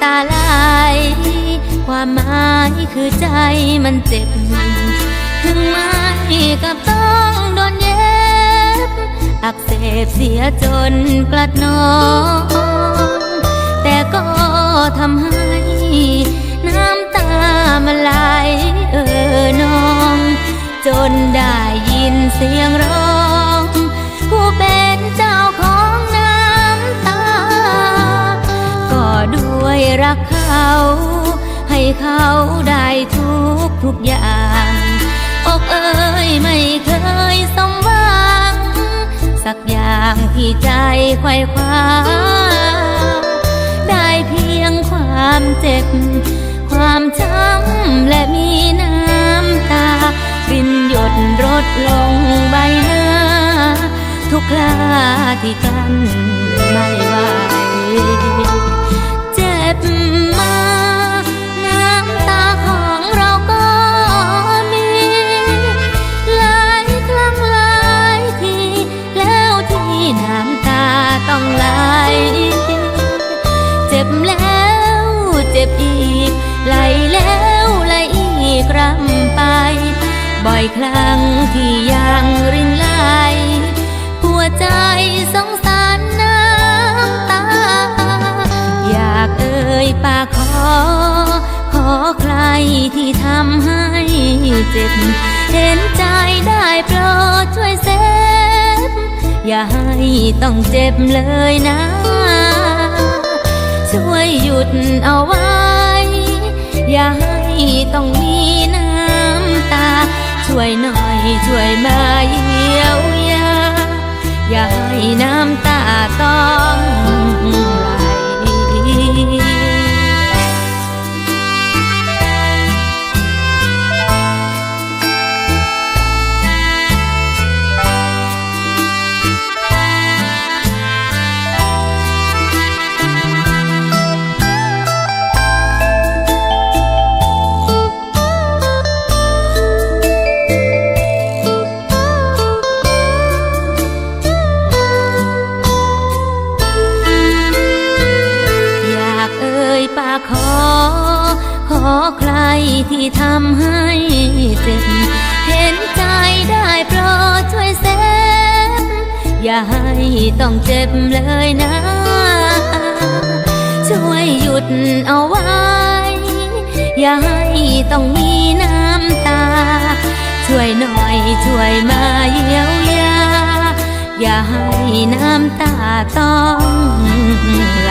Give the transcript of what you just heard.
ำตาไหลความหมายคือใจมันเจ็บ ถึงไม่กับต้องโดนเย็บ อักเสบเสียจนกลัดนอนแต่ก็ทำให้น้ำตามันไหลเออนอง จนได้ยินเสียงร้อง รักเขา ให้เขาได้ทุกทุกอย่างอกเอ้ยไม่เคยสมหวัง สักอย่างที่ใจไขว่คว้า ได้เพียงความเจ็บ ความช้ำและมีน้ำตารินหยดรดลงใบหน้า ทุกคราที่กันไม่ไหว บมาน้ำตาของเราก็มีหลายครั้งหลายทีแล้วทีน้ำต เจ็บ เห็นใจได้โปรดช่วยเซฟอย่าให้ต้องเจ็บเลยนะ ช่วยหยุดเอาไว้ อย่าให้ต้องมีน้ำตา ช่วยหน่อยช่วยมาเยียวยา อย่าให้น้ำตาตอ ยปากขอ ขอใครที่ทำให้เจ็บ เห็นใจได้โปรดช่วยเซฟอย่าให้ต้องเจ็บเลยนะ ช่วยหยุดเอาไว้ อย่าให้ต้องมีน้ำตา ช่วยหน่อยช่วยมาเยียวยา อย่าให้น้ำตาต้องไหล